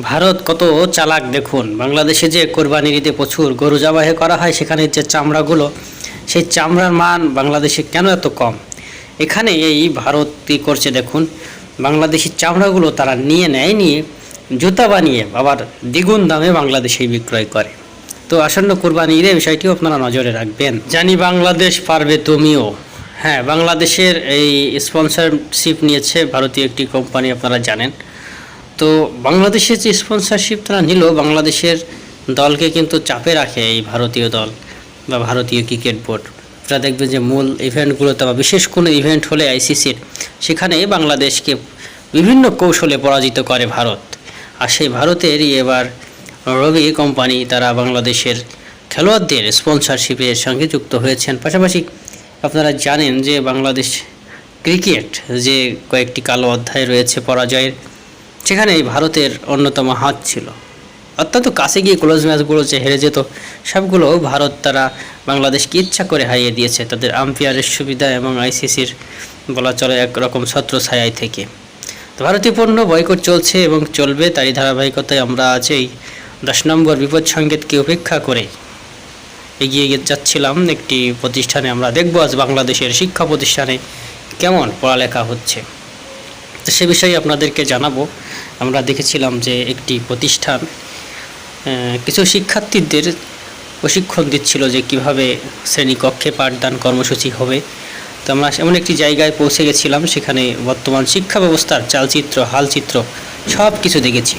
ভারত কত চালাক দেখুন। বাংলাদেশে যে কোরবানির ঈদে প্রচুর গরু জবাহে করা হয়, সেখানে যে চামড়াগুলো, সেই চামড়ার মান বাংলাদেশে কেন এত কম? এখানে এই ভারত কী করছে দেখুন, বাংলাদেশি চামড়াগুলো তারা নিয়ে নেয় নিয়ে জুতা বানিয়ে আবার দ্বিগুণ দামে বাংলাদেশে বিক্রয় করে। তো আসন্ন কোরবানি ঈদে বিষয়টিও আপনারা নজরে রাখবেন। জানি বাংলাদেশ পারবে তুমিও। হ্যাঁ বাংলাদেশের এই স্পন্সরশিপ নিয়েছে ভারতীয় একটি কোম্পানি আপনারা জানেন। তো বাংলাদেশের যে স্পন্সরশিপ তারা নিল, বাংলাদেশের দলকে কিন্তু চাপে রাখে এই ভারতীয় দল বা ভারতীয় ক্রিকেট বোর্ড আপনারা দেখবেন যে মূল ইভেন্টগুলোতে বা বিশেষ কোনো ইভেন্ট হলে আইসিসির সেখানে বাংলাদেশকে বিভিন্ন কৌশলে পরাজিত করে ভারত। আর সেই ভারতেরই এবার রবি কোম্পানি তারা বাংলাদেশের খেলোয়াড়দের স্পন্সরশিপের সঙ্গে যুক্ত হয়েছেন। পাশাপাশি আপনারা জানেন যে বাংলাদেশ ক্রিকেট যে কয়েকটি কালো অধ্যায় রয়েছে পরাজয়ের সেখানে এই ভারতের অন্যতম হাত ছিল। অত্যন্ত কাছে গিয়ে ক্লোজ ম্যাচগুলো যে হেরে যেত, সবগুলো ভারত তারা বাংলাদেশকে ইচ্ছা করে হারিয়ে দিয়েছে। তাদের আম্পায়ারের সুবিধা এবং আইসিসির বলা চলে একরকম ছত্র ছায়ায় থেকে ভারতীয় পণ্য বয়কট চলছে এবং চলবে, তারই ধারাবাহিকতায় আমরা আজ এই দশ নম্বর বিপদ সংকেতকে উপেক্ষা করে এগিয়ে যাচ্ছিলাম। একটি প্রতিষ্ঠানে আমরা দেখব আজ বাংলাদেশের শিক্ষা প্রতিষ্ঠানে কেমন পড়ালেখা হচ্ছে। তো সে বিষয়ে আপনাদেরকে জানাব আমরা দেখেছিলাম যে একটি প্রতিষ্ঠান কিছু শিক্ষার্থীদের প্রশিক্ষণ দিচ্ছিল যে কীভাবে শ্রেণীকক্ষে পাঠদান কর্মসূচি হবে। তো আমরা এমন একটি জায়গায় পৌঁছে গেছিলাম, সেখানে বর্তমান শিক্ষা ব্যবস্থার চালচিত্র, হালচিত্র সব কিছু দেখেছি।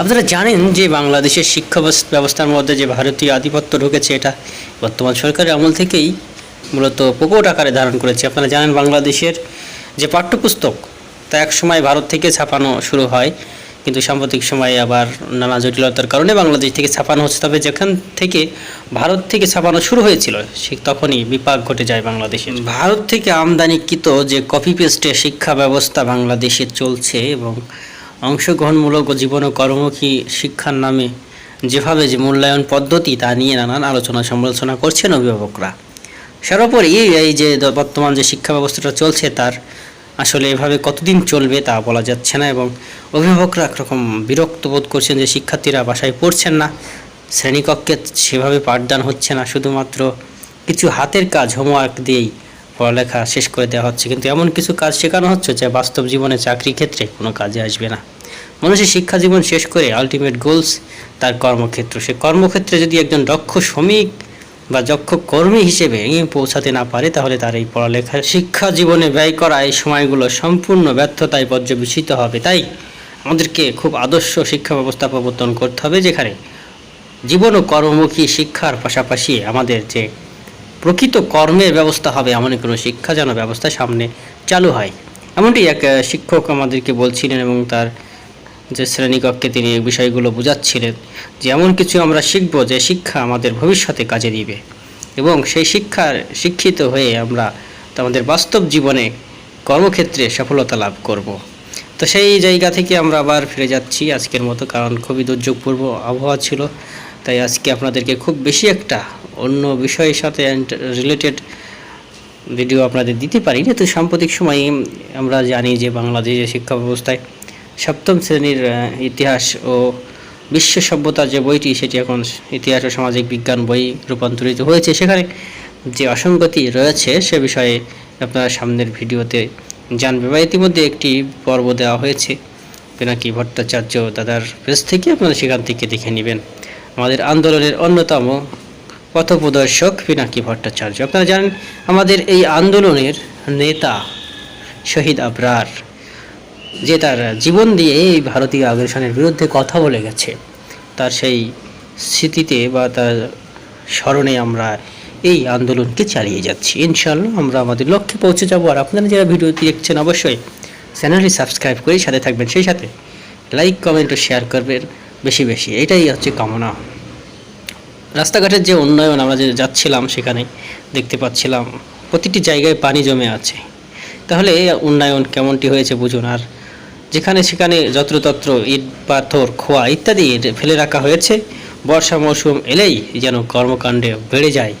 আপনারা জানেন যে বাংলাদেশের শিক্ষা ব্যবস্থার মধ্যে যে ভারতীয় আধিপত্য ঢুকেছে, এটা বর্তমান সরকারের আমল থেকেই মূলত প্রকট আকারে ধারণ করেছে। আপনারা জানেন বাংলাদেশের যে পাঠ্যপুস্তক তা এক সময় ভারত থেকে ছাপানো শুরু হয়, কিন্তু সাম্প্রতিক সময়ে আবার নানা জটিলতার কারণে বাংলাদেশ থেকে ছাপানো হচ্ছে। তবে যেখান থেকে ভারত থেকে ছাপানো শুরু হয়েছিল সে তখনই বিপাক ঘটে যায় বাংলাদেশে ভারত থেকে আমদানিকৃত যে কপি পেস্টে শিক্ষা ব্যবস্থা বাংলাদেশে চলছে এবং অংশগ্রহণমূলক ও জীবন কর্মমুখী শিক্ষার নামে যেভাবে যে মূল্যায়ন পদ্ধতি, তা নিয়ে নানান আলোচনা সমালোচনা করছেন অভিভাবকরা। সর্বোপরি এই যে বর্তমান যে শিক্ষা ব্যবস্থাটা চলছে, তার আসলে এভাবে কতদিন চলবে তা বলা যাচ্ছে না এবং অভিভাবকরা একরকম বিরক্ত বোধ করছেন যে শিক্ষার্থীরা বাসায় পড়ছেন না, শ্রেণীকক্ষে সেভাবে পাঠদান হচ্ছে না, শুধুমাত্র কিছু হাতের কাজ হোমওয়ার্ক দিয়েই পড়ালেখা শেষ করে দেওয়া হচ্ছে। কিন্তু এমন কিছু কাজ শেখানো হচ্ছে যা বাস্তব জীবনে চাকরি ক্ষেত্রে কোনো কাজে আসবে না। মানুষের শিক্ষা জীবন শেষ করে আলটিমেট গোলস তার কর্মক্ষেত্র। সে কর্মক্ষেত্রে যদি একজন দক্ষ শ্রমিক বা দক্ষ কর্মী হিসেবে পৌঁছাতে না পারে, তাহলে তার এই পড়ালেখা, শিক্ষা জীবনে ব্যয় করা এই সময়গুলো সম্পূর্ণ ব্যর্থতায় পর্যবেসিত হবে। তাই আমাদেরকে খুব আদর্শ শিক্ষা ব্যবস্থা প্রবর্তন করতে হবে, যেখানে জীবন ও কর্মমুখী শিক্ষার পাশাপাশি আমাদের যে প্রকৃত কর্মের ব্যবস্থা হবে এমন কোনো শিক্ষা যেন ব্যবস্থা সামনে চালু হয়। এমনটি এক শিক্ষক আমাদেরকে বলছিলেন এবং তার যে শ্রেণীকক্ষে তিনি এই বিষয়গুলো বোঝাচ্ছিলেন যে এমন কিছু আমরা শিখব যে শিক্ষা আমাদের ভবিষ্যতে কাজে দিবে। এবং সেই শিক্ষার শিক্ষিত হয়ে আমরা আমাদের বাস্তব জীবনে কর্মক্ষেত্রে সফলতা লাভ করব। তো সেই জায়গা থেকে আমরা আবার ফিরে যাচ্ছি আজকের মতো, কারণ খুবই দুর্যোগপূর্ব আবহাওয়া ছিল। তাই আজকে আপনাদেরকে খুব বেশি একটা অন্য বিষয়ের সাথে রিলেটেড ভিডিও আপনাদের দিতে পারি না তো সাম্প্রতিক সময়ে আমরা জানি যে বাংলাদেশের শিক্ষা ব্যবস্থায় সপ্তম শ্রেণির ইতিহাস ও বিশ্ব সভ্যতার যে বইটি, সেটি এখন ইতিহাস ও সামাজিক বিজ্ঞান বই রূপান্তরিত হয়েছে। সেখানে যে অসঙ্গতি রয়েছে, সে বিষয়ে আপনারা সামনের ভিডিওতে জানবে বা ইতিমধ্যে একটি পর্ব দেওয়া হয়েছে। পিনাকি ভট্টাচার্য দাদার পেজ থেকে আপনারা সেখান থেকে দেখে নেবেন। আমাদের আন্দোলনের অন্যতম পথপ্রদর্শক পিনাকি ভট্টাচার্য। আপনারা জানেন, আমাদের এই আন্দোলনের নেতা শহীদ আবরার। যে তার জীবন দিয়ে এই ভারতীয় আগ্রাসনের বিরুদ্ধে কথা বলে গেছে, তার সেই স্মৃতিতে বা তার স্মরণে আমরা এই আন্দোলনকে চালিয়ে যাচ্ছি। ইনশাল্লাহ আমরা আমাদের লক্ষ্যে পৌঁছে যাব। আর আপনারা যারা ভিডিওটি দেখছেন, অবশ্যই চ্যানেলটি সাবস্ক্রাইব করে সাথে থাকবেন। সেই সাথে লাইক, কমেন্ট ও শেয়ার করবেন বেশি বেশি। এটাই হচ্ছে কামনা। রাস্তাঘাটের যে উন্নয়ন, আমরা যে যাচ্ছিলাম সেখানে দেখতে পাচ্ছিলাম, প্রতিটি জায়গায় পানি জমে আছে। তাহলে উন্নয়ন কেমনটি হয়েছে বুঝুন। আর যেখানে সেখানে যত্রতত্র ইট, পাথর, খোয়া ইত্যাদি ফেলে রাখা হয়েছে। বর্ষা মৌসুম এলেই যেন কর্মকাণ্ডে বেড়ে যায়।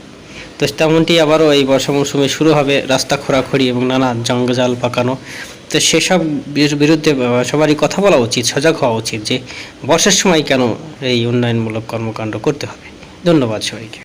তো তেমনটি আবারও এই বর্ষা মৌসুমে শুরু হবে রাস্তা খোঁড়াখড়ি এবং নানা জঙ্গজাল পাকানো। তো সেসব বিরুদ্ধে সবারই কথা বলা উচিত, সজাগ হওয়া উচিত যে বর্ষার সময় কেন এই উন্নয়নমূলক কর্মকাণ্ড করতে হবে। ধন্যবাদ সবাইকে।